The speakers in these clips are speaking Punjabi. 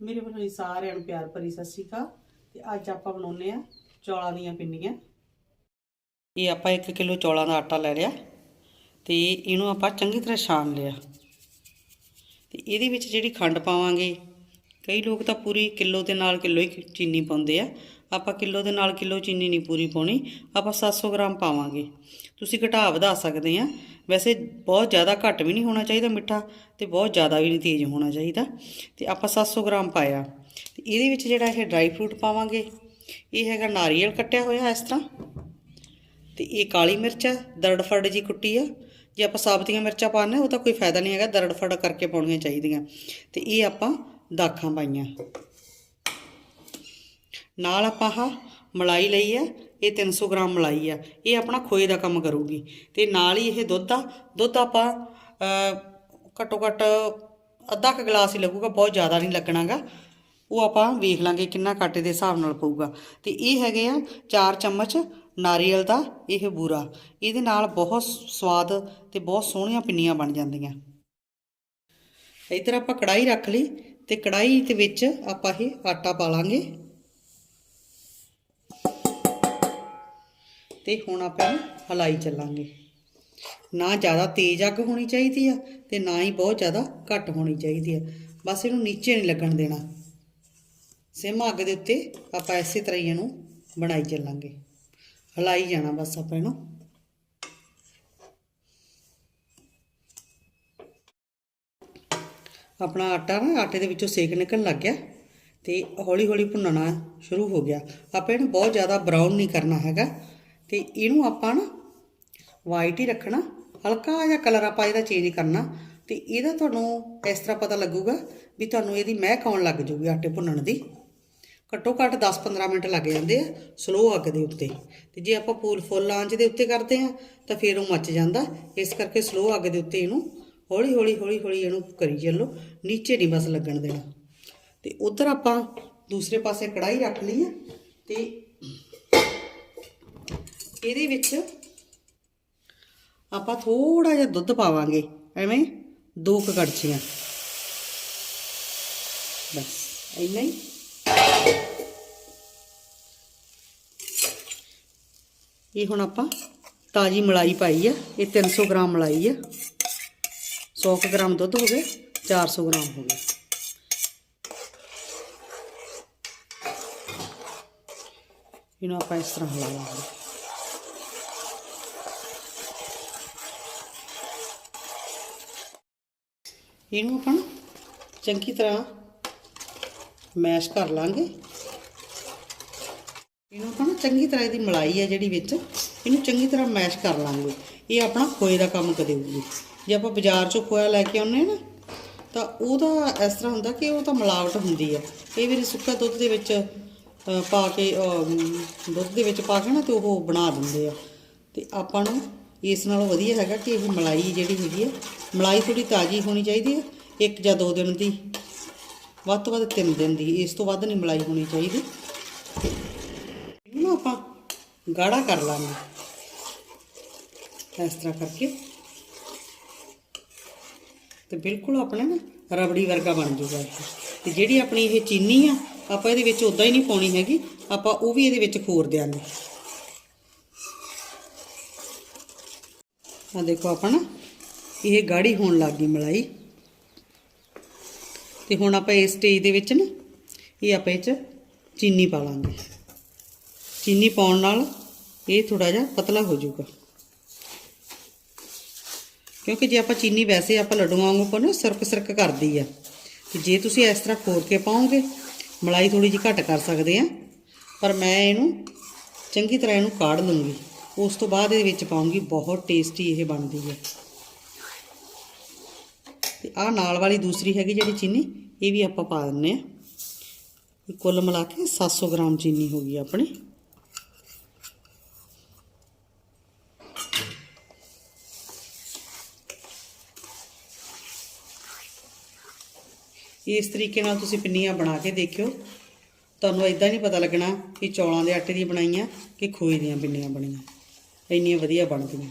ਮੇਰੇ ਵੱਲੋਂ ਸਾਰਿਆਂ ਨੂੰ ਪਿਆਰ ਭਰੀ ਸਤਿ ਸ਼੍ਰੀ ਅਕਾਲ ਤੇ ਅੱਜ ਆਪਾਂ ਬਣਾਉਨੇ ਆ ਚੌਲਾਂ ਦੀਆਂ ਪਿੰਨੀਆਂ। ਇਹ ਆਪਾਂ 1 ਕਿਲੋ ਚੌਲਾਂ ਦਾ ਆਟਾ ਲੈ ਲਿਆ ਤੇ ਇਹਨੂੰ ਆਪਾਂ ਚੰਗੀ ਤਰ੍ਹਾਂ ਛਾਣ ਲਿਆ। ਤੇ ਇਹਦੇ ਵਿੱਚ ਜਿਹੜੀ ਖੰਡ ਪਾਵਾਂਗੇ, ਕਈ ਲੋਕ ਤਾਂ ਪੂਰੀ ਕਿਲੋ ਦੇ ਨਾਲ ਕਿਲੋ ਹੀ ਚੀਨੀ ਪਾਉਂਦੇ ਆ ਆਪਾਂ ਕਿਲੋ ਦੇ ਨਾਲ ਕਿਲੋ ਚੀਨੀ ਨਹੀਂ ਪੂਰੀ ਪਾਉਣੀ, ਆਪਾਂ 700 ਗ੍ਰਾਮ ਪਾਵਾਂਗੇ। ਤੁਸੀਂ ਘਟਾ ਵਧਾ ਸਕਦੇ ਆ। ਵੈਸੇ ਬਹੁਤ ਜ਼ਿਆਦਾ ਘੱਟ ਵੀ ਨਹੀਂ ਹੋਣਾ ਚਾਹੀਦਾ ਮਿੱਠਾ ਤੇ ਬਹੁਤ ਜ਼ਿਆਦਾ ਵੀ ਨਹੀਂ ਤੇਜ਼ ਹੋਣਾ ਚਾਹੀਦਾ। ਤੇ ਆਪਾਂ 700 ਗ੍ਰਾਮ ਪਾਇਆ। ਤੇ ਇਹਦੇ ਵਿੱਚ ਜਿਹੜਾ ਇਹ ਡਰਾਈ ਫਰੂਟ ਪਾਵਾਂਗੇ, ਇਹ ਹੈਗਾ ਨਾਰੀਅਲ ਕੱਟਿਆ ਹੋਇਆ ਇਸ ਤਰ੍ਹਾਂ। ਤੇ ਇਹ ਕਾਲੀ ਮਿਰਚ ਆ ਦਰੜਫੜ ਜੀ ਕੁੱਟੀ ਆ। ਜੇ ਆਪਾਂ ਸਾਬਤੀਆਂ ਮਿਰਚਾਂ ਪਾਉਂਦੇ ਉਹ ਤਾਂ ਕੋਈ ਫਾਇਦਾ ਨਹੀਂ ਹੈਗਾ ਦਰੜਫੜ ਕਰਕੇ ਪਾਉਣੀਆਂ ਚਾਹੀਦੀਆਂ। ਤੇ ਇਹ ਆਪਾਂ ਦਾਖਾਂ ਪਾਈਆਂ। ਨਾਲ ਆਪਾਂ ਆਹ ਮਲਾਈ ਲਈ ਆ, ਇਹ 300 ਗ੍ਰਾਮ ਮਲਾਈ ਆ, ਇਹ ਆਪਣਾ ਖੋਏ ਦਾ ਕੰਮ ਕਰੂਗੀ। ਤੇ ਨਾਲ ਹੀ ਇਹ ਦੁੱਧ ਆ, ਦੁੱਧ ਆਪਾਂ ਘੱਟੋ ਘੱਟ ਅੱਧਾ ਕੁ ਗਲਾਸ ਹੀ ਲੱਗੂਗਾ, ਬਹੁਤ ਜ਼ਿਆਦਾ ਨਹੀਂ ਲੱਗਣਾਗਾ। ਉਹ ਆਪਾਂ ਵੇਖ ਲਾਂਗੇ ਕਿੰਨਾ ਕਾਟੇ ਦੇ ਹਿਸਾਬ ਨਾਲ ਪਊਗਾ। ਤੇ ਇਹ ਹੈਗੇ ਆ 4 ਚਮਚ ਨਾਰੀਅਲ ਦਾ ਇਹ ਬੂਰਾ। ਇਹਦੇ ਨਾਲ ਬਹੁਤ ਸਵਾਦ ਤੇ ਬਹੁਤ ਸੋਹਣੀਆਂ ਪਿੰਨੀਆਂ ਬਣ ਜਾਂਦੀਆਂ। ਇੱਧਰ ਆਪਾਂ ਕੜਾਈ ਰੱਖ ਲਈ ਤੇ ਕੜਾਈ ਦੇ ਵਿੱਚ ਆਪਾਂ ਇਹ ਆਟਾ ਪਾ ਲਾਂਗੇ। ਤੇ ਹੁਣ ਆਪਾਂ ਇਹਨੂੰ ਹਲਾਈ ਚੱਲਾਂਗੇ। ਨਾ ਜ਼ਿਆਦਾ ਤੇਜ਼ ਅੱਗ ਹੋਣੀ ਚਾਹੀਦੀ ਆ ਤੇ ਨਾ ਹੀ ਬਹੁਤ ਜ਼ਿਆਦਾ ਘੱਟ ਹੋਣੀ ਚਾਹੀਦੀ ਆ। ਬਸ ਇਹਨੂੰ ਨੀਚੇ ਨਹੀਂ ਲੱਗਣ ਦੇਣਾ। ਸਿਮ ਅੱਗ ਦੇ ਉੱਤੇ ਆਪਾਂ ਇਸੇ ਤਰ੍ਹਾਂ ਹੀ ਇਹਨੂੰ ਬਣਾਈ ਚੱਲਾਂਗੇ। ਹਲਾਈ ਜਾਣਾ ਬਸ ਆਪਾਂ ਇਹਨੂੰ। ਆਪਣਾ ਆਟਾ ਨਾ ਆਟੇ ਦੇ ਵਿੱਚੋਂ ਸੇਕ ਨਿਕਲਣ ਲੱਗ ਗਿਆ ਤੇ ਹੌਲੀ ਹੌਲੀ ਭੁੰਨਣਾ ਸ਼ੁਰੂ ਹੋ ਗਿਆ। ਆਪਾਂ ਇਹਨੂੰ ਬਹੁਤ ਜ਼ਿਆਦਾ ਬਰਾਊਨ ਨਹੀਂ ਕਰਨਾ ਹੈਗਾ। ਤੇ ਇਹਨੂੰ ਆਪਾਂ ਨਾ ਵਾਈਟ ਹੀ ਰੱਖਣਾ, ਹਲਕਾ ਜਿਹਾ ਕਲਰ ਆਪਾਂ ਇਹਦਾ ਚੇਂਜ ਕਰਨਾ ਤੇ ਇਹਦਾ ਤੁਹਾਨੂੰ ਇਸ ਤਰ੍ਹਾਂ ਪਤਾ ਲੱਗੂਗਾ ਵੀ ਤੁਹਾਨੂੰ ਇਹਦੀ ਮਹਿਕ ਆਉਣ ਲੱਗ ਜੂਗੀ ਆਟੇ ਭੁੰਨਣ ਦੀ। ਘੱਟੋ ਘੱਟ 10-15 ਮਿੰਟ ਲੱਗ ਜਾਂਦੇ ਆ ਸਲੋ ਅੱਗ ਦੇ ਉੱਤੇ। ਤੇ ਜੇ ਆਪਾਂ ਪੂਲ ਫੁੱਲ ਆਂਚ ਦੇ ਉੱਤੇ ਕਰਦੇ ਆ, ਤਾਂ ਫਿਰ ਉਹ ਮੱਚ ਜਾਂਦਾ। ਇਸ ਕਰਕੇ ਸਲੋ ਅੱਗ ਦੇ ਉੱਤੇ ਇਹਨੂੰ ਹੌਲੀ ਹੌਲੀ ਹੌਲੀ ਹੌਲੀ ਇਹਨੂੰ ਕਰੀ ਚੱਲੋ, ਨੀਚੇ ਨਹੀਂ ਬਸ ਲੱਗਣ ਦੇਣਾ। ਤੇ ਉਧਰ ਆਪਾਂ ਦੂਸਰੇ ਪਾਸੇ ਕੜਾਈ ਰੱਖ ਲਈ ਆ ਤੇ ਇਹਦੇ ਵਿੱਚ ਆਪਾਂ ਥੋੜਾ ਜਿਹਾ ਦੁੱਧ ਪਾਵਾਂਗੇ, ਐਵੇਂ ਦੋ ਕੁ ਕੜਛੀਆਂ। ਬਸ, ਇੰਨਾ ਹੀ। ਇਹ ਹੁਣ ਆਪਾਂ ਤਾਜੀ ਮਲਾਈ ਪਾਈ ਆ, ਇਹ 300 ਗ੍ਰਾਮ ਮਲਾਈ ਆ। 100 ਕੁ ਗ੍ਰਾਮ ਦੁੱਧ ਹੋ ਗਏ 400 ਗ੍ਰਾਮ ਹੋ ਗਏ ਇਹਨੂੰ ਆਪਾਂ ਇਸ ਤਰ੍ਹਾਂ ਹਿਲਾ ਲਾਂਗੇ ਇਹਨੂੰ ਆਪਾਂ ਨਾ ਚੰਗੀ ਤਰ੍ਹਾਂ ਮੈਸ਼ ਕਰ ਲਾਂਗੇ। ਇਹਨੂੰ ਆਪਾਂ ਨਾ ਚੰਗੀ ਤਰ੍ਹਾਂ ਇਹਦੀ ਮਲਾਈ ਹੈ ਜਿਹੜੀ ਵਿੱਚ, ਇਹਨੂੰ ਚੰਗੀ ਤਰ੍ਹਾਂ ਮੈਸ਼ ਕਰ ਲਾਂਗੇ। ਇਹ ਆਪਣਾ ਖੋਏ ਦਾ ਕੰਮ ਕਰੇਗੀ। ਜੇ ਆਪਾਂ ਬਾਜ਼ਾਰ ਚੋਂ ਖੋਇਆ ਲੈ ਕੇ ਆਉਂਦੇ ਹਾਂ ਨਾ, ਤਾਂ ਉਹਦਾ ਇਸ ਤਰ੍ਹਾਂ ਹੁੰਦਾ ਕਿ ਉਹ ਤਾਂ ਮਿਲਾਵਟ ਹੁੰਦੀ ਹੈ ਇਹ ਵੀ ਸੁੱਕਾ ਦੁੱਧ ਦੇ ਵਿੱਚ ਪਾ ਕੇ ਦੁੱਧ ਦੇ ਵਿੱਚ ਪਾ ਕੇ ਨਾ ਤੇ ਉਹ ਬਣਾ ਦਿੰਦੇ ਆ। ਤੇ ਆਪਾਂ ਨੂੰ ਇਸ ਨਾਲੋਂ ਵਧੀਆ ਹੈਗਾ ਕਿ ਇਹ ਮਲਾਈ ਜਿਹੜੀ ਹੈਗੀ ਹੈ ਮਲਾਈ ਥੋੜੀ ਤਾਜ਼ੀ ਹੋਣੀ ਚਾਹੀਦੀ ਹੈ ਇੱਕ ਜਾਂ ਦੋ ਦਿਨ ਦੀ, ਵੱਧ ਤੋਂ ਵੱਧ ਤਿੰਨ ਦਿਨ ਦੀ, ਇਸ ਤੋਂ ਵੱਧ ਨਹੀਂ ਮਲਾਈ ਹੋਣੀ ਚਾਹੀਦੀ। ਇਹਨੂੰ ਨਾ ਆਪਾਂ ਗਾੜਾ ਕਰ ਲਾਂਗੇ। ਇਸ ਤਰ੍ਹਾਂ ਕਰਕੇ। ਤੇ ਬਿਲਕੁਲ ਆਪਣੇ ਨਾ ਰਬੜੀ ਵਰਗਾ ਬਣ ਜੂਗਾ ਇਹ। ਤੇ ਜਿਹੜੀ ਆਪਣੀ ਇਹ ਚੀਨੀ ਆ, ਆਪਾਂ ਇਹਦੇ ਵਿੱਚ ਉਦਾਂ ਹੀ ਨਹੀਂ ਪਾਉਣੀ ਹੈਗੀ, ਆਪਾਂ ਉਹ ਵੀ ਇਹਦੇ ਵਿੱਚ ਖੋਰ ਦਿਆਂਗੇ। ਆ ਦੇਖੋ ਆਪਾਂ ਨਾ ਇਹ ਗਾੜੀ ਹੋਣ ਲੱਗ ਗਈ ਮਲਾਈ। ਤੇ ਹੁਣ ਆਪਾਂ ਇਸ ਸਟੇਜ ਦੇ ਵਿੱਚ ਨਾ, ਇਹ ਆਪਾਂ ਇਹ ਚ ਚੀਨੀ ਪਾ ਲਾਂਗੇ। ਚੀਨੀ ਪਾਉਣ ਨਾਲ ਇਹ ਥੋੜਾ ਜਿਹਾ ਪਤਲਾ ਹੋ ਜਾਊਗਾ। ਕਿਉਂਕਿ ਜੇ ਆਪਾਂ ਚੀਨੀ ਵੈਸੇ ਆਪਾਂ ਲੱਡੂਆਂ ਵਾਂਗੂ ਪਾਉਨੇ ਸਰਕ ਸਰਕ ਕਰਦੀ ਆ। ਤੇ ਜੇ ਤੁਸੀਂ ਇਸ ਤਰ੍ਹਾਂ ਖੋਰ ਕੇ ਪਾਓਗੇ, ਮਲਾਈ ਥੋੜੀ ਜਿਹੀ ਘੱਟ ਕਰ ਸਕਦੇ ਆ। ਪਰ ਮੈਂ ਇਹਨੂੰ ਚੰਗੀ ਤਰ੍ਹਾਂ ਇਹਨੂੰ ਕਾੜ ਲੂੰਗੀ। ਉਸ ਤੋਂ ਬਾਅਦ ਇਹਦੇ ਵਿੱਚ ਪਾਉਂਗੀ, ਬਹੁਤ ਟੇਸਟੀ ਇਹ ਬਣਦੀ ਹੈ। ਤੇ ਆਹ ਨਾਲ ਵਾਲੀ ਦੂਸਰੀ ਹੈਗੀ ਜਿਹੜੀ ਚੀਨੀ, ਇਹ ਵੀ ਆਪਾਂ ਪਾ ਦਿੰਨੇ ਆ। ਕੁੱਲ ਮਿਲਾ ਕੇ 700 ਗ੍ਰਾਮ ਚੀਨੀ ਹੋ ਗਈ ਆਪਣੀ। ਇਸ ਤਰੀਕੇ ਨਾਲ ਤੁਸੀਂ ਪਿੰਨੀਆਂ ਬਣਾ ਕੇ ਦੇਖਿਓ। ਤੁਹਾਨੂੰ ਇਦਾਂ ਨਹੀਂ ਪਤਾ ਲੱਗਣਾ ਕਿ ਚੌਲਾਂ ਦੇ ਆਟੇ ਦੀਆਂ ਬਣਾਈਆਂ ਕਿ ਖੋਏ ਦੀਆਂ ਪਿੰਨੀਆਂ ਬਣੀਆਂ। ਇੰਨੀਆਂ ਵਧੀਆ ਬਣਦੀਆਂ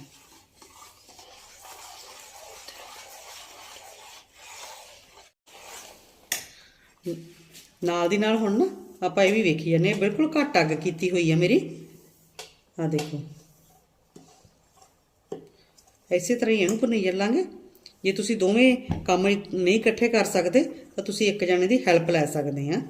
ਨਾਲ ਦੀ ਨਾਲ ਹੁਣ ਨਾ ਆਪਾਂ ਇਹ ਵੀ ਵੇਖੀ ਜਾਂਦੇ ਹਾਂ, ਬਿਲਕੁਲ ਘੱਟ ਅੱਗ ਕੀਤੀ ਹੋਈ ਹੈ ਮੇਰੀ। ਆ ਦੇਖੋ। ਇਸੇ ਤਰ੍ਹਾਂ ਹੀ ਇਹਨੂੰ ਭੁੰਨੀ ਚੱਲਾਂਗੇ ਜੇ ਤੁਸੀਂ ਦੋਵੇਂ ਕੰਮ ਨਹੀਂ ਇਕੱਠੇ ਕਰ ਸਕਦੇ, ਤਾਂ ਤੁਸੀਂ ਇੱਕ ਜਣੇ ਦੀ ਹੈਲਪ ਲੈ ਸਕਦੇ ਆ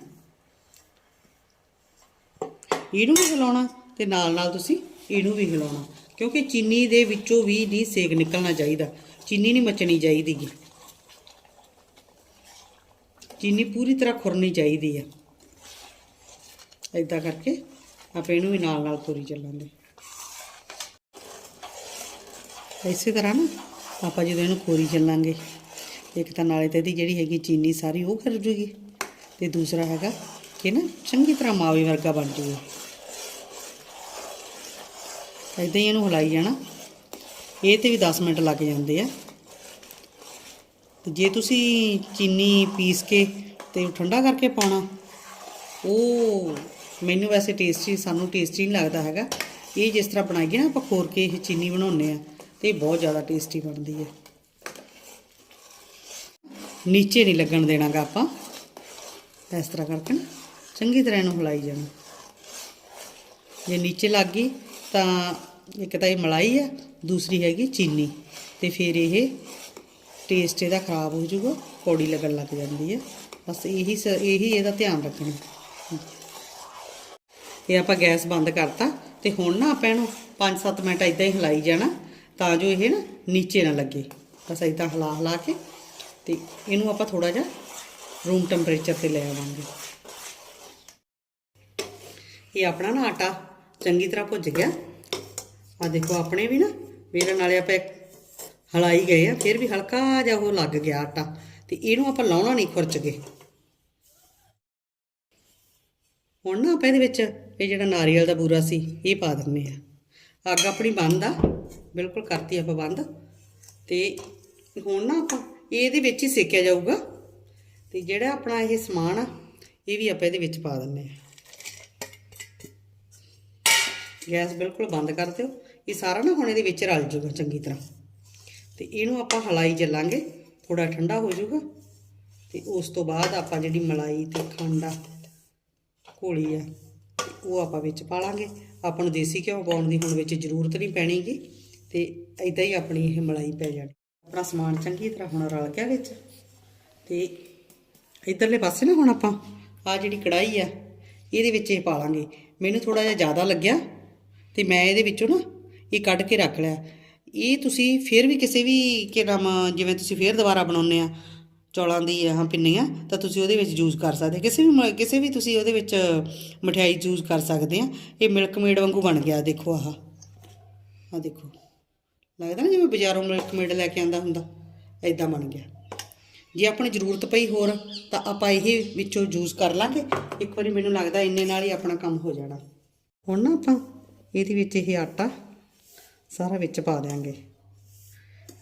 ਇਹਨੂੰ ਵੀ ਹਿਲਾਉਣਾ ਤੇ ਨਾਲ ਨਾਲ ਤੁਸੀਂ ਇਹਨੂੰ ਵੀ ਹਿਲਾਉਣਾ, ਕਿਉਂਕਿ ਚੀਨੀ ਦੇ ਵਿੱਚੋਂ ਵੀ ਨਹੀਂ ਸੇਕ ਨਿਕਲਣਾ ਚਾਹੀਦਾ। ਚੀਨੀ ਨਹੀਂ ਮੱਚਣੀ ਚਾਹੀਦੀ ਚੀਨੀ ਪੂਰੀ ਤਰ੍ਹਾਂ ਖੁਰਨੀ ਚਾਹੀਦੀ ਆ। ਏਦਾਂ ਕਰਕੇ ਆਪਾਂ ਇਹਨੂੰ ਵੀ ਨਾਲ ਨਾਲ ਤੋਰੀ ਚੱਲਾਂਗੇ। ਇਸੇ ਤਰ੍ਹਾਂ ਨਾ ਆਪਾਂ ਜਦੋਂ ਇਹਨੂੰ ਖੋਰੀ ਚੱਲਾਂਗੇ, ਇੱਕ ਤਾਂ ਨਾਲੇ ਤੇ ਇਹਦੀ ਜਿਹੜੀ ਹੈਗੀ ਚੀਨੀ ਸਾਰੀ ਉਹ ਕਰ ਜੂਗੀ ਤੇ ਦੂਸਰਾ ਹੈਗਾ ਕਿ ਨਾ ਚੰਗੀ ਤਰ੍ਹਾਂ ਮਾਵੇ ਵਰਗਾ ਬਣ ਜੂਗਾ। ਏਦਾਂ ਹੀ ਇਹਨੂੰ ਹਿਲਾਈ ਜਾਣਾ। ਇਹ ਤੇ ਵੀ 10 ਮਿੰਟ ਲੱਗ ਜਾਂਦੇ ਆ। ਤੇ ਜੇ ਤੁਸੀਂ ਚੀਨੀ ਪੀਸ ਕੇ ਤੇ ਠੰਡਾ ਕਰਕੇ ਪਾਉਣਾ, ਉਹ ਮੈਨੂੰ ਵੈਸੇ ਟੇਸਟੀ ਸਾਨੂੰ ਟੇਸਟੀ ਨਹੀਂ ਲੱਗਦਾ ਹੈਗਾ। ਇਹ ਜਿਸ ਤਰ੍ਹਾਂ ਬਣਾਈਏ ਨਾ ਆਪਾਂ ਖੋਰ ਕੇ ਇਹ ਚੀਨੀ ਬਣਾਉਂਦੇ ਆ, ਤੇ ਇਹ ਬਹੁਤ ਜ਼ਿਆਦਾ ਟੇਸਟੀ ਬਣਦੀ ਹੈ ਨੀਚੇ ਨਹੀਂ ਲੱਗਣ ਦੇਣਾਗਾ ਆਪਾਂ। ਇਸ ਤਰ੍ਹਾਂ ਕਰਕੇ ਨਾ, ਚੰਗੀ ਤਰ੍ਹਾਂ ਇਹਨੂੰ ਹਿਲਾਈ ਜਾਣਾ। ਜੇ ਨੀਚੇ ਲੱਗ ਗਈ ਤਾਂ ਇੱਕ ਤਾਂ ਇਹ ਮਲਾਈ ਆ, ਦੂਸਰੀ ਹੈਗੀ ਚੀਨੀ ਤੇ ਫਿਰ ਇਹ ਟੇਸਟ ਇਹਦਾ ਖਰਾਬ ਹੋ ਜਾਊਗਾ, ਕੌੜੀ ਲੱਗਣ ਲੱਗ ਜਾਂਦੀ ਹੈ ਬਸ ਇਹੀ ਸ- ਇਹੀ ਇਹਦਾ ਧਿਆਨ ਰੱਖਣਾ। ਇਹ ਆਪਾਂ ਗੈਸ ਬੰਦ ਕਰਤਾ ਤੇ ਹੁਣ ਨਾ ਆਪਾਂ ਇਹਨੂੰ 5-7 ਮਿੰਟ ਇਦਾਂ ਹੀ ਹਿਲਾਈ ਜਾਣਾ, ਤਾਂ ਜੋ ਇਹ ਨਾ ਨੀਚੇ ਨਾ ਲੱਗੇ। ਬਸ ਇਦਾਂ ਹਿਲਾ ਹਿਲਾ ਕੇ ਤੇ ਇਹਨੂੰ ਆਪਾਂ ਥੋੜਾ ਜਿਹਾ ਰੂਮ ਟੈਂਪਰੇਚਰ ਤੇ ਲੈ ਆਵਾਂਗੇ। ਇਹ ਆਪਣਾ ਨਾ ਆਟਾ ਚੰਗੀ ਤਰ੍ਹਾਂ ਭੁੱਜ ਗਿਆ। ਆ ਦੇਖੋ ਆਪਣੇ ਵੀ ਨਾ, ਮੇਰੇ ਨਾਲੇ ਆਪਾਂ ਹਲਾਈ ਗਏ ਆ, ਫਿਰ ਵੀ ਹਲਕਾ ਜਿਹਾ ਉਹ ਲੱਗ ਗਿਆ ਆਟਾ, ਤੇ ਇਹਨੂੰ ਆਪਾਂ ਲਾਉਣਾ ਨਹੀਂ ਖੁਰਚ ਕੇ ਹੁਣ ਨਾ ਆਪਾਂ ਇਹਦੇ ਵਿੱਚ ਇਹ ਜਿਹੜਾ ਨਾਰੀਅਲ ਦਾ ਬੂਰਾ ਸੀ, ਇਹ ਪਾ ਦਿੰਨੇ ਆ। ਅੱਗ ਆਪਣੀ ਬੰਦ ਆ, ਬਿਲਕੁਲ ਕਰਤੀ ਆਪਾਂ ਬੰਦ। ਤੇ ਹੁਣ ਨਾ ਆਪਾਂ ਇਹਦੇ ਵਿੱਚ ਹੀ ਸੇਕਿਆ ਜਾਊਗਾ, ਤੇ ਜਿਹੜਾ ਆਪਣਾ ਇਹ ਸਮਾਨ ਆ, ਇਹ ਵੀ ਆਪਾਂ ਇਹਦੇ ਵਿੱਚ ਪਾ ਦਿੰਨੇ ਆ। ਗੈਸ ਬਿਲਕੁਲ ਬੰਦ ਕਰ ਦਿਓ। ਇਹ ਸਾਰਾ ਨਾ ਹੁਣ ਇਹਦੇ ਵਿੱਚ ਰਲ ਜੂਗਾ ਚੰਗੀ ਤਰ੍ਹਾਂ। ਤੇ ਇਹਨੂੰ ਆਪਾਂ ਹਲਾਈ ਚੱਲਾਂਗੇ ਥੋੜਾ ਠੰਡਾ ਹੋ ਜਾਊਗਾ। ਤੇ ਉਸ ਤੋਂ ਬਾਅਦ ਆਪਾਂ ਜਿਹੜੀ ਮਲਾਈ ਤੇ ਖੰਡ ਆ, ਘੋਲੀ ਆ, ਉਹ ਆਪਾਂ ਵਿੱਚ ਪਾ ਲਾਂਗੇ। ਆਪਾਂ ਨੂੰ ਦੇਸੀ ਘਿਓ ਪਾਉਣ ਦੀ ਹੁਣ ਵਿੱਚ ਜ਼ਰੂਰਤ ਨਹੀਂ ਪੈਣੀਗੀ। ਤੇ ਇਦਾਂ ਹੀ ਆਪਣੀ ਇਹ ਮਲਾਈ ਪੈ ਜਾਣੀ। ਆਪਣਾ ਸਮਾਨ ਚੰਗੀ ਤਰ੍ਹਾਂ ਹੁਣ ਰਲ ਗਿਆ ਵਿੱਚ। ਤੇ ਇਧਰਲੇ ਪਾਸੇ ਨਾ ਹੁਣ ਆਪਾਂ ਆ ਜਿਹੜੀ ਕੜਾਈ ਆ, ਇਹਦੇ ਵਿੱਚ ਇਹ ਪਾ ਲਾਂਗੇ। ਮੈਨੂੰ ਥੋੜਾ ਜਿਹਾ ਜ਼ਿਆਦਾ ਲੱਗਿਆ। ਤੇ ਮੈਂ ਇਹਦੇ ਵਿੱਚੋਂ ਨਾ ਇਹ ਕੱਢ ਕੇ ਰੱਖ ਲਿਆ। ਇਹ ਤੁਸੀਂ ਫਿਰ ਵੀ ਕਿਸੇ ਵੀ ਕਿ ਨਾਮ ਜਿਵੇਂ ਤੁਸੀਂ ਫਿਰ ਦੁਬਾਰਾ ਬਣਾਉਂਦੇ ਆ, ਚੌਲਾਂ ਦੀ ਆਹ ਪਿੰਨੀਆਂ ਤਾਂ ਤੁਸੀਂ ਉਹਦੇ ਵਿੱਚ ਯੂਜ਼ ਕਰ ਸਕਦੇ। ਕਿਸੇ ਵੀ ਮ- ਕਿਸੇ ਵੀ ਤੁਸੀਂ ਉਹਦੇ ਵਿੱਚ ਮਠਿਆਈ ਯੂਜ਼ ਕਰ ਸਕਦੇ ਆ। ਇਹ ਮਿਲਕ ਮੇਡ ਵਾਂਗੂ ਬਣ ਗਿਆ, ਦੇਖੋ ਆਹ। ਆ ਦੇਖੋ। ਲੱਗਦਾ ਨਾ ਜਿਵੇਂ ਬਾਜ਼ਾਰੋਂ ਮਿਲਕ ਮੇਡ ਲੈ ਕੇ ਆਂਦਾ ਹੁੰਦਾ ਐਦਾਂ ਬਣ ਗਿਆ। ਜੇ ਆਪਣੀ ਜ਼ਰੂਰਤ ਪਈ ਹੋਰ, ਤਾਂ ਆਪਾਂ ਇਹ ਵਿੱਚੋਂ ਯੂਜ਼ ਕਰ ਲਾਂਗੇ। ਇੱਕ ਵਾਰੀ ਮੈਨੂੰ ਲੱਗਦਾ ਇੰਨੇ ਨਾਲ ਹੀ ਆਪਣਾ ਕੰਮ ਹੋ ਜਾਣਾ। ਹੁਣ ਨਾ ਆਪਾਂ ਇਹਦੇ ਵਿੱਚ ਇਹ ਆਟਾ ਸਾਰਾ ਵਿੱਚ ਪਾ ਦਿਆਂਗੇ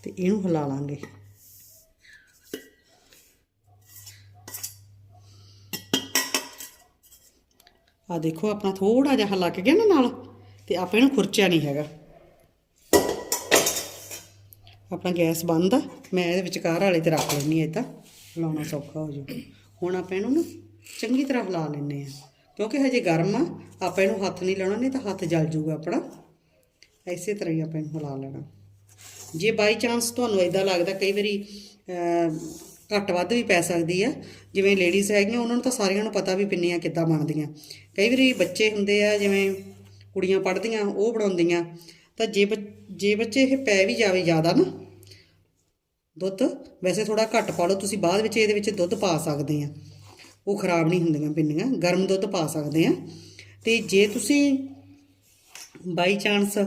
ਤੇ ਇਹਨੂੰ ਹਿਲਾ ਲਾਂਗੇ। ਆ ਦੇਖੋ, ਆਪਣਾ ਥੋੜਾ ਜਿਹਾ ਲੱਗ ਗਿਆ ਨਾ ਨਾਲ, ਤੇ ਆਪਾਂ ਇਹਨੂੰ ਖੁਰਚਿਆ ਨਹੀਂ ਹੈਗਾ। ਆਪਣਾ ਗੈਸ ਬੰਦ ਆ, ਮੈਂ ਇਹਦੇ ਵਿਚਕਾਰ ਵਾਲੇ ਤੇ ਰੱਖ ਲੈਣੀ ਹੈ ਤਾਂ, ਲਾਉਣਾ ਸੌਖਾ ਹੋ ਜਾਊ। ਹੁਣ ਆਪਾਂ ਇਹਨੂੰ ਨਾ ਚੰਗੀ ਤਰ੍ਹਾਂ ਹਿਲਾ ਲੈਣੇ ਆ ਕਿਉਂਕਿ ਹਜੇ ਗਰਮ ਆ, ਆਪਾਂ ਇਹਨੂੰ ਹੱਥ ਨਹੀਂ ਲਾਉਣਾ, ਨਹੀਂ ਤਾਂ ਹੱਥ ਜਲ ਜਾਊਗਾ ਆਪਣਾ। ਇਸੇ ਤਰ੍ਹਾਂ ਹੀ ਆਪਾਂ ਇਹਨੂੰ ਹਿਲਾ ਲੈਣਾ। ਜੇ ਬਾਈ ਚਾਂਸ ਤੁਹਾਨੂੰ ਇਦਾਂ ਲੱਗਦਾ ਕਈ ਵਾਰੀ ਘੱਟ ਵੱਧ ਵੀ ਪੈ ਸਕਦੀ ਆ, ਜਿਵੇਂ ਲੇਡੀਜ਼ ਹੈਗੀਆਂ, ਉਹਨਾਂ ਨੂੰ ਤਾਂ ਸਾਰਿਆਂ ਨੂੰ ਪਤਾ ਵੀ ਪਿੰਨੀਆਂ ਕਿੱਦਾਂ ਬਣਦੀਆਂ। ਕਈ ਵਾਰੀ ਬੱਚੇ ਹੁੰਦੇ ਆ, ਜਿਵੇਂ ਕੁੜੀਆਂ ਪੜ੍ਹਦੀਆਂ, ਉਹ ਬਣਾਉਂਦੀਆਂ। ਤਾਂ ਜੇ ਬੱਚ- ਜੇ ਬੱਚੇ ਇਹ ਪੈ ਵੀ ਜਾਵੇ ਜ਼ਿਆਦਾ ਨਾ, ਦੁੱਧ, ਵੈਸੇ ਥੋੜਾ ਘੱਟ ਪਾ ਲਓ, ਤੁਸੀਂ ਬਾਅਦ ਵਿੱਚ ਇਹਦੇ ਵਿੱਚ ਦੁੱਧ ਪਾ ਸਕਦੇ ਆ। ਉਹ ਖਰਾਬ ਨਹੀਂ ਹੁੰਦੀਆਂ ਪਿੰਨੀਆਂ, ਗਰਮ ਦੁੱਧ ਪਾ ਸਕਦੇ ਆ। ਤੇ ਜੇ ਤੁਸੀਂ ਬਾਈ ਚਾਂਸ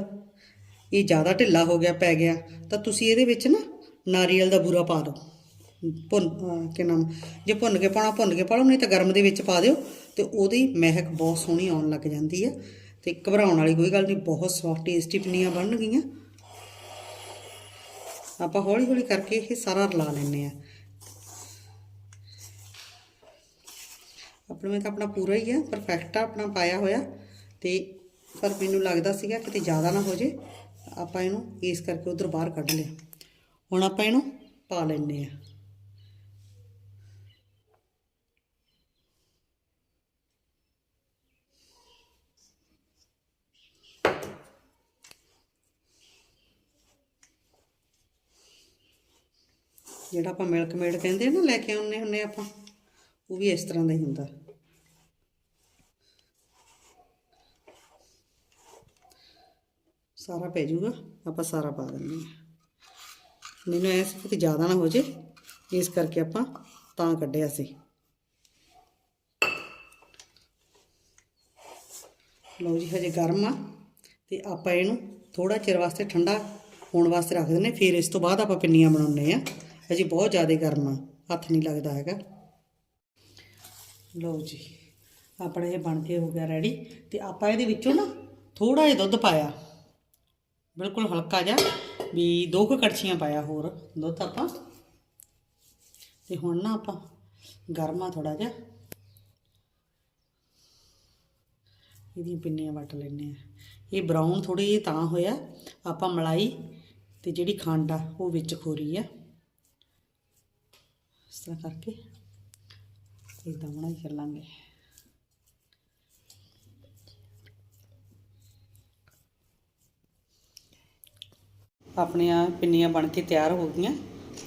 ਇਹ ਜ਼ਿਆਦਾ ਢਿੱਲਾ ਹੋ ਗਿਆ, ਪੈ ਗਿਆ, ਤਾਂ ਤੁਸੀਂ ਇਹਦੇ ਵਿੱਚ ਨਾ ਨਾਰੀਅਲ ਦਾ ਬੂਰਾ ਪਾ ਦਿਓ। ਭੁੰਨ, ਅਹ ਨਾਮ, ਜੇ ਭੁੰਨ ਕੇ ਪਾਉਣਾ, ਭੁੰਨ ਕੇ ਪਾ ਲਓ ਨਹੀਂ ਤਾਂ ਗਰਮ ਦੇ ਵਿੱਚ ਪਾ ਦਿਓ ਤੇ ਉਹਦੀ ਮਹਿਕ ਬਹੁਤ ਸੋਹਣੀ ਆਉਣ ਲੱਗ ਜਾਂਦੀ ਆ ਤੇ ਘਬਰਾਉਣ ਵਾਲੀ ਕੋਈ ਗੱਲ ਨਹੀਂ, ਬਹੁਤ ਸਵਾਦ ਟੇਸਟੀ ਪਿੰਨੀਆਂ ਬਣ ਗਈਆਂ। ਆਪਾਂ ਹੌਲੀ ਹੌਲੀ ਕਰਕੇ ਇਹ ਸਾਰਾ ਰਲਾ ਲੈਂਦੇ ਆ। ਆਪਣੇ ਤਾਂ ਆਪਣਾ ਪੂਰਾ ਹੀ ਆ ਪਰਫੈਕਟ ਆ, ਆਪਣਾ ਪਾਇਆ ਹੋਇਆ ਤੇ ਪਰ ਮੈਨੂੰ ਲੱਗਦਾ ਸੀਗਾ ਕਿਤੇ ਜ਼ਿਆਦਾ ਨਾ ਹੋ ਜੇ। ਆਪਾਂ ਇਹਨੂੰ ਇਸ ਕਰਕੇ ਉਧਰ ਬਾਹਰ ਕੱਢ ਲਿਆ। ਹੁਣ ਆਪਾਂ ਇਹਨੂੰ ਪਾ ਲੈਣੇ ਆ ਜਿਹੜਾ ਆਪਾਂ ਮਿਲਕ ਮੇਡ ਕਹਿੰਦੇ ਨਾ ਲੈ ਕੇ ਆਉਂਦੇ ਹੁੰਨੇ ਆਪਾਂ, ਉਹ ਵੀ ਇਸ ਤਰ੍ਹਾਂ ਦਾ ਹੀ ਹੁੰਦਾ। ਸਾਰਾ ਪੈ ਜਾਊਗਾ, ਆਪਾਂ ਸਾਰਾ ਪਾ ਦਿੰਦੇ ਹਾਂ। ਮੈਨੂੰ ਐਸ ਕਿ ਜ਼ਿਆਦਾ ਨਾ ਹੋ ਜੇ, ਇਸ ਕਰਕੇ ਆਪਾਂ ਤਾਂ ਕੱਢਿਆ ਸੀ। ਲਓ ਜੀ, ਹਜੇ ਗਰਮ ਆ ਤੇ ਆਪਾਂ ਇਹਨੂੰ ਥੋੜਾ ਚਿਰ ਵਾਸਤੇ ਠੰਡਾ ਹੋਣ ਵਾਸਤੇ ਰੱਖ ਦਿੰਦੇ ਫਿਰ ਇਸ ਤੋਂ ਬਾਅਦ ਆਪਾਂ ਪਿੰਨੀਆਂ ਬਣਾਉਣੇ ਆ ਹਜੇ ਬਹੁਤ ਜ਼ਿਆਦਾ ਗਰਮ ਆ, ਹੱਥ ਨਹੀਂ ਲੱਗਦਾ ਹੈਗਾ। ਲਓ ਜੀ, ਆਪਣਾ ਇਹ ਬਣ ਕੇ ਹੋ ਗਿਆ ਰੈਡੀ ਤੇ ਆਪਾਂ ਇਹਦੇ ਵਿੱਚੋਂ ਨਾ ਥੋੜਾ ਜਿਹਾ ਦੁੱਧ ਪਾਇਆ। ਬਿਲਕੁਲ ਹਲਕਾ ਜਿਹਾ, ਵੀ ਦੋ ਕੁ ਕੜਛੀਆਂ ਪਾਇਆ ਹੋਰ ਦੁੱਧ ਆਪਾਂ। ਤੇ ਹੁਣ ਨਾ ਆਪਾਂ ਗਰਮਾ ਥੋੜਾ ਜਿਹਾ। ਇਹਦੀਆਂ ਪਿੰਨੀਆਂ ਵੱਟ ਲੈਣੇ ਆ ਇਹ ਬਰਾਊਨ ਥੋੜੀ ਜਿਹੀ ਤਾਂ ਹੋਇਆ। ਆਪਾਂ ਮਲਾਈ ਤੇ ਜਿਹੜੀ ਖੰਡ ਆ, ਉਹ ਵਿੱਚ ਖੋਰੀ ਆ। ਇਸ ਤਰ੍ਹਾਂ ਕਰਕੇ ਇਦਾਂ ਬਣਾਈ ਚੱਲਾਂਗੇ ਆਪਣੀਆਂ ਪਿੰਨੀਆਂ ਬਣ ਕੇ ਤਿਆਰ ਹੋ ਗਈਆਂ।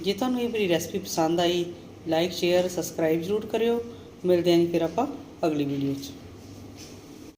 ਜੇ ਤੁਹਾਨੂੰ ਇਹ ਮੇਰੀ ਰੈਸਪੀ ਪਸੰਦ ਆਈ ਲਾਈਕ ਸ਼ੇਅਰ ਸਬਸਕ੍ਰਾਈਬ ਜ਼ਰੂਰ ਕਰਿਓ। ਮਿਲਦੇ ਹਾਂ ਜੀ ਫਿਰ ਆਪਾਂ ਅਗਲੀ ਵੀਡੀਓ 'ਚ।